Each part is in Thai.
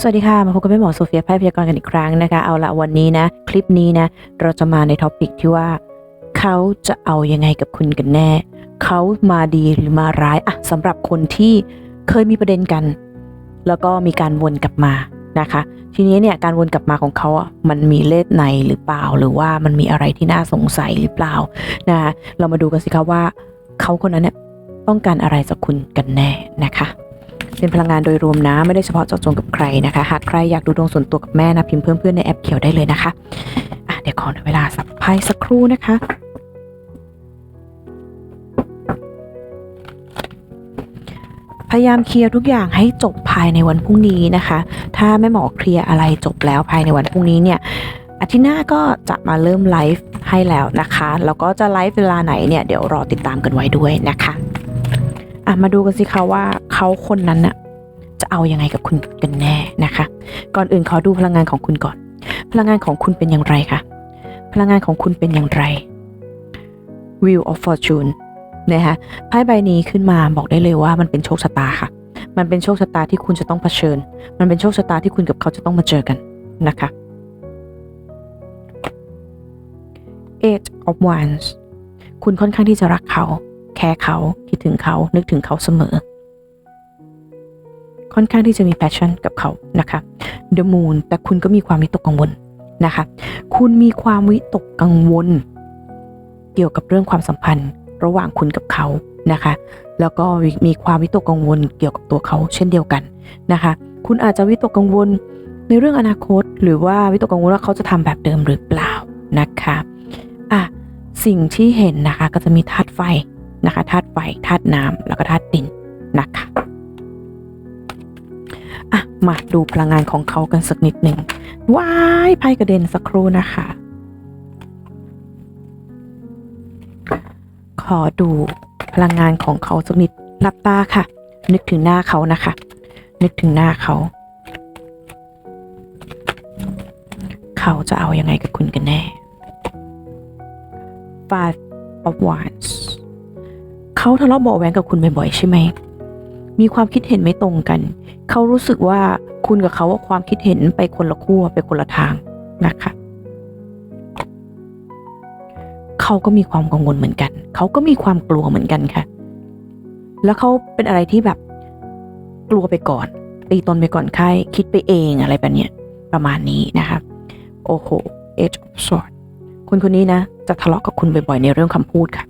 สวัสดีค่ะ มาพบกับแม่หมอโซเฟียแพทย์พยากรณ์กันอีกครั้งนะคะ เอาละวันนี้นะ คลิปนี้นะ เราจะมาในท็อปิกที่ว่า เขาจะเอายังไงกับคุณกันแน่ เขามาดีหรือมาร้ายอะสำหรับคนที่เคยมีประเด็นกัน แล้วก็มีการวนกลับมานะคะ ทีนี้เนี่ยการวนกลับมาของเขาอะมันมีเลสในหรือเปล่า หรือว่ามันมีอะไรที่น่าสงสัยหรือเปล่านะคะเรามาดูกันสิคะว่า เขาคนนั้นเนี่ยต้องการอะไรจากคุณกันแน่นะคะ เป็นพลังงานโดยรวมนะ ไม่ได้เฉพาะเจาะจงกับใครนะคะ หากใครอยากดูดวงส่วนตัวกับแม่นะพิมพ์เพิ่มเพื่อนในแอปเขียวได้เลยนะคะอะเดี๋ยวขอเวลาสับไพ่สักครู่นะคะพยายามเคลียร์ทุกอย่างให้จบภายในวันพรุ่งนี้นะคะ ถ้าแม่หมอเคลียร์อะไรจบแล้วภายในวันพรุ่งนี้เนี่ยอาทิตย์หน้าก็จะมาเริ่มไลฟ์ให้แล้วนะคะ แล้วก็จะไลฟ์เวลาไหนเนี่ยเดี๋ยวรอติดตามกันไว้ด้วยนะคะ อะมาดูกันสิคะว่าเขาคนนั้นน่ะจะเอายังไงกับคุณกันแน่นะคะ ก่อนอื่นขอดูพลังงานของคุณก่อน พลังงานของคุณเป็นอย่างไรคะพลังงานของคุณเป็นอย่างไร Wheel of Fortune นะคะไพ่ใบนี้ขึ้นมาบอกได้เลยว่ามันเป็นโชคชะตาค่ะ มันเป็นโชคชะตาที่คุณจะต้องเผชิญ มันเป็นโชคชะตาที่คุณกับเขาจะต้องมาเจอกันนะคะ Eight of Wands คุณค่อนข้างที่จะรักเขา แคร์เขาคิดถึงเขานึกถึงเขาเสมอ ค่อนข้างที่จะมี passion กับเขานะคะ The Moon แต่คุณก็มีความวิตกกังวลนะคะ คุณมีความวิตกกังวล เกี่ยวกับเรื่องความสัมพันธ์ ระหว่างคุณกับเขานะคะ แล้วก็มีความวิตกกังวลเกี่ยวกับตัวเขาเช่นเดียวกันนะคะ คุณอาจจะวิตกกังวลในเรื่องอนาคต หรือว่าวิตกกังวลว่าเขาจะทำแบบเดิมหรือเปล่านะคะ อะ สิ่งที่เห็นนะคะก็จะมีธาตุไฟ นะคะธาตุไฟธาตุน้ำแล้วก็ธาตุดินนะคะอะมาดูพลังงานของเขากันสักนิดหนึ่งว้ายไพ่กระเด็นสักครู่นะคะ ขอดูพลังงานของเขาสักนิดหลับตาค่ะ นึกถึงหน้าเขานะคะ นึกถึงหน้าเขา เขาจะเอายังไงกับคุณกันแน่ Five of Wands เขาทะเลาะเบาะแวงกับคุณบ่อยๆใช่ไหม มีความคิดเห็นไม่ตรงกัน เขารู้สึกว่าคุณกับเขาว่าความคิดเห็นไปคนละขั้วไปคนละทางนะคะ เขาก็มีความกังวลเหมือนกัน เขาก็มีความกลัวเหมือนกันค่ะ แล้วเขาเป็นอะไรที่แบบกลัวไปก่อน ตีตนไปก่อนใครคิดไปเองอะไรแบบเนี้ยประมาณนี้นะคะ โอ้โห Age of Swords คนคนนี้นะ จะทะเลาะกับคุณบ่อยๆ ในเรื่องคำพูดค่ะ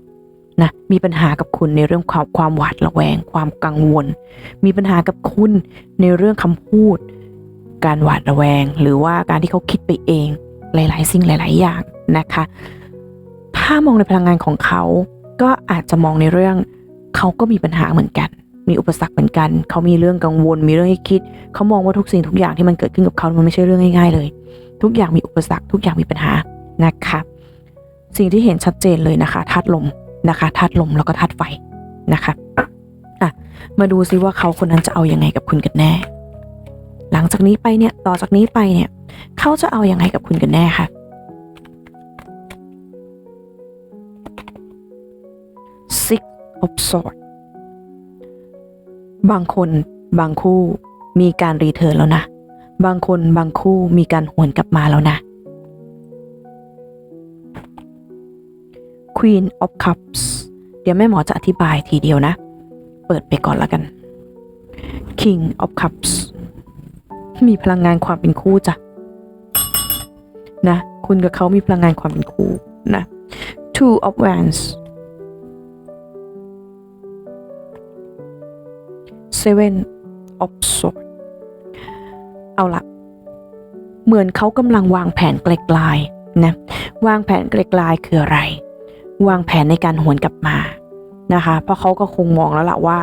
นะมีปัญหากับคุณในเรื่องความความหวาดระแวง ความกังวล มีปัญหากับคุณในเรื่องคำพูด การหวาดระแวง หรือว่าการที่เขาคิดไปเองหลาย ๆ สิ่งหลาย ๆ อย่างนะคะ ถ้ามองในพลังงานของเขาก็อาจจะมองในเรื่องเขาก็มีปัญหาเหมือนกัน มีอุปสรรคเหมือนกัน เขามีเรื่องกังวล มีเรื่องให้คิด เขามองว่าทุกสิ่งทุกอย่างที่มันเกิดขึ้นกับเขามันไม่ใช่เรื่องง่าย ๆ เลย ทุกอย่างมีอุปสรรค ทุกอย่างมีปัญหานะคะ สิ่งที่เห็นชัดเจนเลยนะคะธาตุลม นะคะธาตุลมแล้วก็ธาตุไฟนะคะอะมาดูซิว่าเขาคนนั้นจะเอายังไงกับคุณกันแน่ หลังจากนี้ไปเนี่ยต่อจากนี้ไปเนี่ยเขาจะเอายังไงกับคุณกันแน่ค่ะ Six of Swords บางคนบางคู่มีการรีเทิร์นแล้วนะ บางคนบางคู่มีการหวนกลับมาแล้วนะ Queen of Cups เดี๋ยวแม่หมอจะอธิบายทีเดียวนะ เปิดไปก่อนละกัน King of Cups มีพลังงานความเป็นคู่จ้ะนะ คุณกับเขามีพลังงานความเป็นคู่นะ Two of Wands Seven of Swords เอาละเหมือนเขากำลังวางแผนไกลๆนะ วางแผนไกลๆคืออะไร วางแผนในการหวนกลับมานะคะ เพราะเขาก็คงมองแล้วล่ะว่า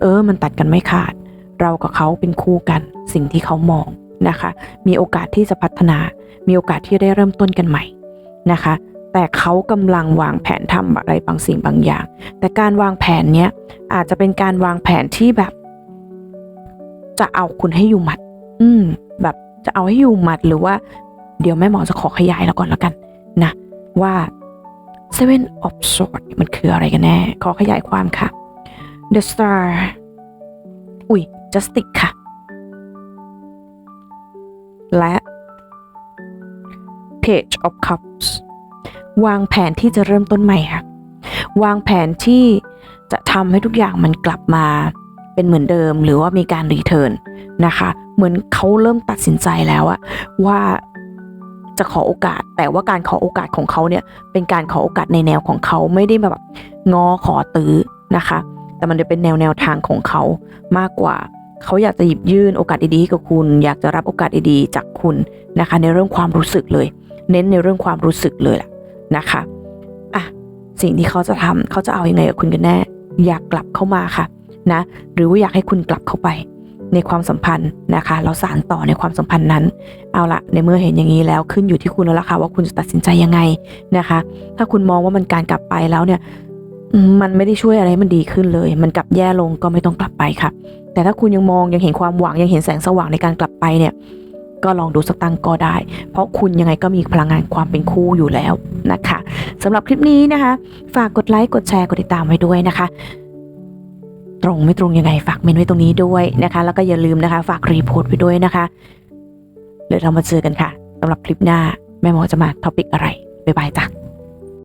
เออ มันตัดกันไม่ขาด เรากับเขาเป็นคู่กัน สิ่งที่เขามองนะคะ มีโอกาสที่จะพัฒนา มีโอกาสที่ได้เริ่มต้นกันใหม่นะคะ แต่เขากำลังวางแผนทำอะไรบางสิ่งบางอย่าง แต่การวางแผนเนี้ยอาจจะเป็นการวางแผนที่แบบ จะเอาคุณให้อยู่หมัด อืม แบบจะเอาให้อยู่หมัดหรือว่า เดี๋ยวแม่หมอจะขอขยายแล้วก่อนแล้วกันนะว่า Seven of Swords มันคืออะไรกันแน่ ขอขยายความค่ะ The Star อุ้ย Justice ค่ะ และ Page of Cups วางแผนที่จะเริ่มต้นใหม่ค่ะ วางแผนที่จะทำให้ทุกอย่างมันกลับมาเป็นเหมือนเดิมหรือว่ามีการรีเทิร์นนะคะ เหมือนเขาเริ่มตัดสินใจแล้วอะว่า จะขอโอกาส แต่ว่าการขอโอกาสของเขาเนี่ยเป็นการขอโอกาสในแนวของเขาไม่ได้แบบงอขอตื้อนะคะ แต่มันจะเป็นแนวแนวทางของเขามากกว่า เขาอยากจะหยิบยื่นโอกาสดีๆให้กับคุณ อยากจะรับโอกาสดีๆจากคุณนะคะ ในเรื่องความรู้สึกเลย เน้นในเรื่องความรู้สึกเลยล่ะนะคะอะสิ่งที่เขาจะทำเขาจะเอาอยัางไงกับคุณกันแน่ อยากกลับเข้ามาค่ะนะหรือว่าอยากให้คุณกลับเข้าไป ในความสัมพันธ์นะคะแล้วสารต่อในความสัมพันธ์นั้น เอาละในเมื่อเห็นอย่างนี้แล้วขึ้นอยู่ที่คุณแล้วล่ะค่ะว่าคุณจะตัดสินใจยังไงนะคะ ถ้าคุณมองว่ามันการกลับไปแล้วเนี่ยมันไม่ได้ช่วยอะไรมันดีขึ้นเลย มันกลับแย่ลงก็ไม่ต้องกลับไปค่ะ แต่ถ้าคุณยังมองยังเห็นความหวังยังเห็นแสงสว่างในการกลับไปเนี่ย ก็ลองดูสักตั้งก็ได้ เพราะคุณยังไงก็มีพลังงานความเป็นคู่อยู่แล้วนะคะสำหรับคลิปนี้นะคะ ฝากกดไลค์กดแชร์กดติดตามไว้ด้วยนะคะ ตรงไม่ตรงยังไงฝากเมนไว้ตรงนี้ด้วยนะคะ แล้วก็อย่าลืมนะคะ ฝากรีโพสต์ไปด้วยนะคะเดี๋ยวเรามาเจอกันค่ะสำหรับคลิปหน้าแม่หมอจะมาท็อปิกอะไรบ๊ายบายจ้ะ